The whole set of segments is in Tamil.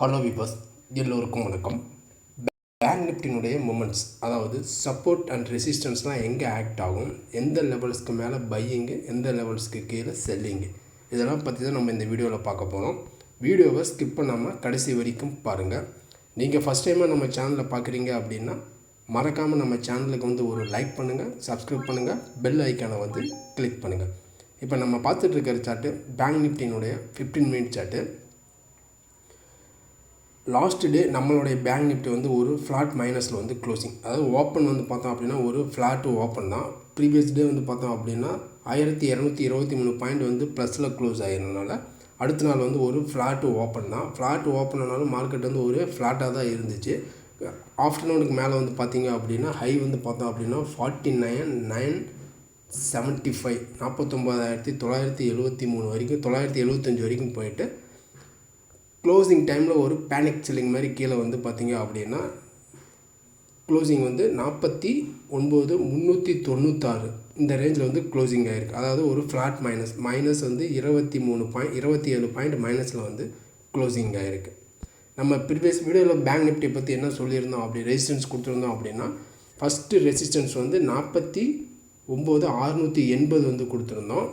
ஹலோ விபாஸ் எல்லோருக்கும் வணக்கம். பேங்க் நிஃப்டினுடைய மூமெண்ட்ஸ் அதாவது சப்போர்ட் அண்ட் ரெசிஸ்டன்ஸ்லாம் எங்கே ஆக்ட் ஆகும்? எந்த லெவல்ஸ்க்கு மேலே பையிங்கு எந்த லெவல்ஸ்க்கு கீழே செல்லிங்கு இதெல்லாம் பற்றி தான் நம்ம இந்த வீடியோவில் பார்க்க போகிறோம் வீடியோவை ஸ்கிப் பண்ணாமல் கடைசி வரைக்கும் பாருங்கள் நீங்கள் ஃபஸ்ட் டைமாக நம்ம சேனலில் பார்க்குறீங்க அப்படின்னா மறக்காமல் நம்ம சேனலுக்கு வந்து ஒரு லைக் பண்ணுங்கள் சப்ஸ்கிரைப் பண்ணுங்கள் பெல் ஐக்கானை வந்து கிளிக் பண்ணுங்கள் இப்போ நம்ம பார்த்துட்டு இருக்கிற chart bank நிஃப்டினுடைய fifteen minute chart last day நம்மளுடைய பேங்க் நிஃப்டி வந்து ஒரு ஃப்ளாட் மைனஸில் வந்து க்ளோசிங் அதாவது ஓப்பன் வந்து பார்த்தோம் அப்படின்னா ஒரு ஃப்ளாட்டு ஓப்பன் தான். ப்ரீவியஸ் டே வந்து பார்த்தோம் அப்படின்னா ஆயிரத்தி இரநூத்தி இருபத்தி மூணு பாயிண்ட் வந்து ப்ளஸில் க்ளோஸ் ஆகிருந்தனால அடுத்த நாள் வந்து ஒரு ஃப்ளாட்டு ஓப்பன் தான். ஃப்ளாட் ஓப்பன் ஆனாலும் மார்க்கெட் வந்து ஒரு ஃப்ளாட்டாக தான் இருந்துச்சு. ஆஃப்டர்நூனுக்கு மேலே வந்து பார்த்தீங்க அப்படின்னா ஹை வந்து பார்த்தோம் அப்படின்னா forty nine nine seventy five நாற்பத்தொம்போதாயிரத்தி தொள்ளாயிரத்தி எழுபத்தி மூணு வரைக்கும் தொள்ளாயிரத்தி எழுபத்தஞ்சி வரைக்கும் போயிட்டு க்ளோசிங் டைமில் ஒரு பேனிக் செல்லிங் மாதிரி கீழே வந்து பார்த்தீங்க அப்படின்னா க்ளோசிங் வந்து நாற்பத்தி ஒன்பது முந்நூற்றி தொண்ணூத்தாறு. இந்த ரேஞ்சில் வந்து க்ளோசிங் ஆகிருக்கு அதாவது ஒரு ஃப்ளாட் மைனஸ் மைனஸ் வந்து இருபத்தி மூணு பாயிண்ட் இருபத்தி ஏழு பாயிண்ட் மைனஸில் வந்து க்ளோசிங் ஆகிருக்கு நம்ம ப்ரீவியஸ் வீடியோவில் பேங்க் நிஃப்டி பற்றி என்ன சொல்லியிருந்தோம் அப்படி ரெசிஸ்டன்ஸ் கொடுத்துருந்தோம் அப்படின்னா ஃபஸ்ட்டு ரெசிஸ்டன்ஸ் வந்து நாற்பத்தி ஒம்பது அறுநூற்றி எண்பது வந்து கொடுத்துருந்தோம்.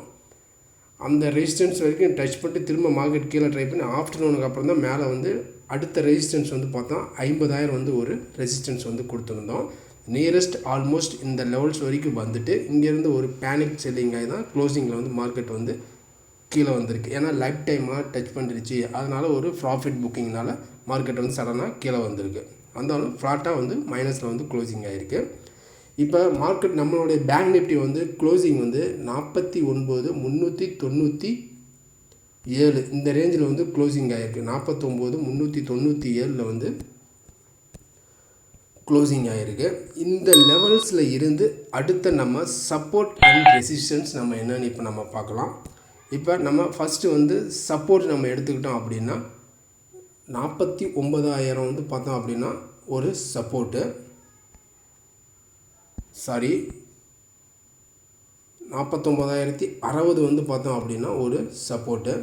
அந்த ரெசிஸ்டன்ஸ் வரைக்கும் டச் பண்ணிட்டு திரும்ப மார்க்கெட் கீழே ட்ரை பண்ணி ஆஃப்டர்நூனுக்கு அப்புறம் தான் மேலே வந்து அடுத்த ரெசிஸ்டன்ஸ் வந்து பார்த்தா ஐம்பதாயிரம் வந்து ஒரு ரெசிஸ்டன்ஸ் வந்து கொடுத்துருந்தோம். நியரஸ்ட் ஆல்மோஸ்ட் இந்த லெவல்ஸ் வரைக்கும் வந்துட்டு இங்கேருந்து ஒரு பேனிக் செல்லிங் ஆகி தான் க்ளோசிங்கில் வந்து மார்க்கெட் வந்து கீழே வந்திருக்கு. ஏன்னா லைஃப் டைமாக டச் பண்ணிருச்சு. அதனால் ஒரு ப்ராஃபிட் புக்கிங்னால மார்க்கெட் வந்து சடனாக கீழே வந்திருக்கு. வந்தாலும் ஃப்ளாட்டாக வந்து மைனஸில் வந்து க்ளோசிங் ஆகிருக்கு இப்போ மார்க்கெட் நம்மளுடைய பேங்க் நிஃப்டி வந்து க்ளோசிங் வந்து நாற்பத்தி ஒன்பது முந்நூற்றி தொண்ணூற்றி ஏழு. இந்த ரேஞ்சில் வந்து க்ளோசிங் ஆகிருக்கு நாற்பத்தொம்போது முந்நூற்றி தொண்ணூற்றி ஏழில் வந்து க்ளோசிங் ஆகிருக்கு இந்த லெவல்ஸில் இருந்து அடுத்த நம்ம சப்போர்ட் அண்ட் ரெசிஸ்டன்ஸ் நம்ம என்னென்னு இப்போ நம்ம பார்க்கலாம். இப்போ நம்ம ஃபஸ்ட்டு வந்து சப்போர்ட் நம்ம எடுத்துக்கிட்டோம் அப்படின்னா நாற்பத்தி ஒம்பதாயிரம் வந்து பார்த்தோம் அப்படின்னா ஒரு சப்போர்ட்டு சாரி நாற்பத்தொம்போதாயிரத்தி அறுபது வந்து பார்த்தோம் அப்படின்னா ஒரு சப்போர்ட்டு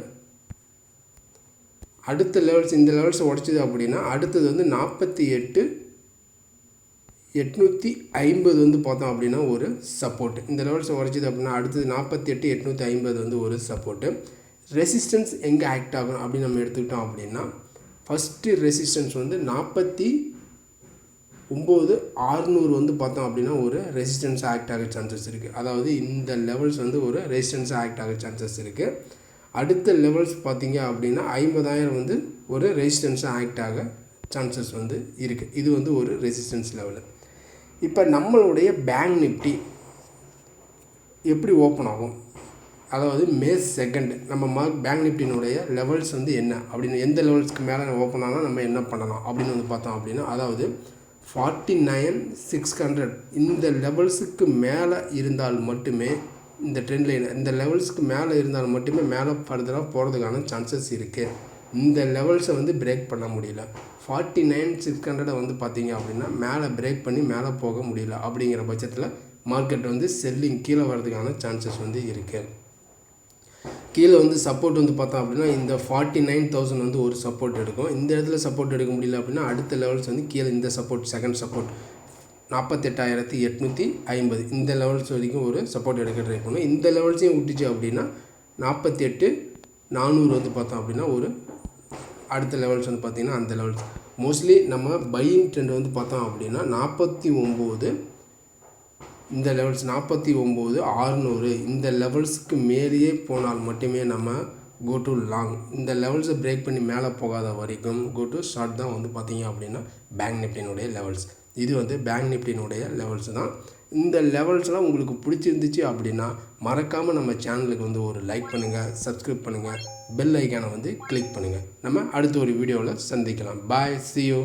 அடுத்த லெவல்ஸ் இந்த லெவல்ஸ் உடச்சிது அப்படின்னா அடுத்தது வந்து நாற்பத்தி எட்டு எட்நூற்றி ஐம்பது வந்து பார்த்தோம் அப்படின்னா ஒரு சப்போர்ட் இந்த லெவல்ஸ் உடச்சிது அப்படின்னா அடுத்தது நாற்பத்தி எட்டு எட்நூற்றி ஐம்பது வந்து ஒரு சப்போர்ட்டு ரெசிஸ்டன்ஸ் எங்கே ஆக்ட் ஆகும் அப்படின்னு நம்ம எடுத்துக்கிட்டோம் அப்படின்னா ஃபஸ்ட்டு ரெசிஸ்டன்ஸ் வந்து நாற்பத்தி ஒம்பது ஆறுநூறு வந்து பார்த்தோம் அப்படின்னா ஒரு ரெசிஸ்டன்ஸ் ஆக்ட் ஆக சான்சஸ் இருக்குது அதாவது இந்த லெவல்ஸ் வந்து ஒரு ரெசிஸ்டன்ஸ் ஆக்ட் ஆக சான்சஸ் இருக்குது அடுத்த லெவல்ஸ் பார்த்தீங்க அப்படின்னா ஐம்பதாயிரம் வந்து ஒரு ரெசிஸ்டன்ஸ் ஆக்ட் ஆக சான்சஸ் வந்து இருக்குது இது வந்து ஒரு ரெசிஸ்டன்ஸ் லெவலு இப்போ நம்மளுடைய பேங்க் நிஃப்டி எப்படி ஓப்பன் ஆகும்? அதாவது மே செகண்ட் நம்ம மார்க் பேங்க் நிஃப்டினுடைய லெவல்ஸ் வந்து என்ன? அப்படின்னு எந்த லெவல்ஸ்க்கு மேலே ஓப்பன் ஆனால் நம்ம என்ன பண்ணலாம்? அப்படின்னு வந்து பார்த்தோம் அப்படின்னா அதாவது ஃபார்ட்டி நைன் சிக்ஸ் ஹண்ட்ரட் இந்த லெவல்ஸுக்கு மேலே இருந்தால் மட்டுமே இந்த ட்ரெண்ட் லைன் இந்த லெவல்ஸ்க்கு மேலே இருந்தால் மட்டுமே மேலே ஃபர்தராக போகிறதுக்கான சான்சஸ் இருக்குது இந்த லெவல்ஸை வந்து பிரேக் பண்ண முடியல. ஃபார்ட்டி நைன் சிக்ஸ் ஹண்ட்ரடை வந்து பார்த்தீங்க அப்படின்னா மேலே பிரேக் பண்ணி மேலே போக முடியல. அப்படிங்கிற பட்சத்தில் மார்க்கெட் வந்து செல்லிங் கீழே வர்றதுக்கான சான்சஸ் வந்து இருக்குது கீழே வந்து சப்போர்ட் வந்து பார்த்தோம் அப்படின்னா இந்த ஃபார்ட்டி நைன் தௌசண்ட் வந்து ஒரு சப்போர்ட் எடுக்கும். இந்த இடத்துல சப்போர்ட் எடுக்க முடியல அப்படின்னா அடுத்த லெவல்ஸ் வந்து கீழே இந்த சப்போர்ட் செகண்ட் சப்போர்ட் நாற்பத்தெட்டாயிரத்தி எட்நூற்றி ஐம்பது. இந்த லெவல்ஸ் வரைக்கும் ஒரு சப்போர்ட் எடுக்க ட்ரை பண்ணும். இந்த லெவல்ஸையும் விட்டுச்சு அப்படின்னா நாற்பத்தி எட்டு நானூறு வந்து பார்த்தோம் அப்படின்னா ஒரு அடுத்த லெவல்ஸ் வந்து பார்த்திங்கன்னா அந்த லெவல்ஸ் மோஸ்ட்லி நம்ம பையிங் ட்ரெண்ட் வந்து பார்த்தோம் அப்படின்னா நாற்பத்தி ஒம்பது இந்த லெவல்ஸ் நாற்பத்தி ஒம்பது ஆறுநூறு இந்த லெவல்ஸுக்கு மேலேயே போனால் மட்டுமே நம்ம கோ டு லாங் இந்த லெவல்ஸை பிரேக் பண்ணி மேலே போகாத வரைக்கும் கோ டு ஷார்ட் தான் வந்து பார்த்தீங்க அப்படின்னா பேங்க் நிஃப்டினுடைய லெவல்ஸ் இது வந்து பேங்க் நிஃப்டினுடைய லெவல்ஸ் தான். இந்த லெவல்ஸ்லாம் உங்களுக்கு பிடிச்சிருந்துச்சு அப்படின்னா மறக்காமல் நம்ம சேனலுக்கு வந்து ஒரு லைக் பண்ணுங்கள் சப்ஸ்கிரைப் பண்ணுங்கள் பெல் ஐக்கானை வந்து கிளிக் பண்ணுங்கள் நம்ம அடுத்த ஒரு வீடியோவில் சந்திக்கலாம். பாய் சி யூ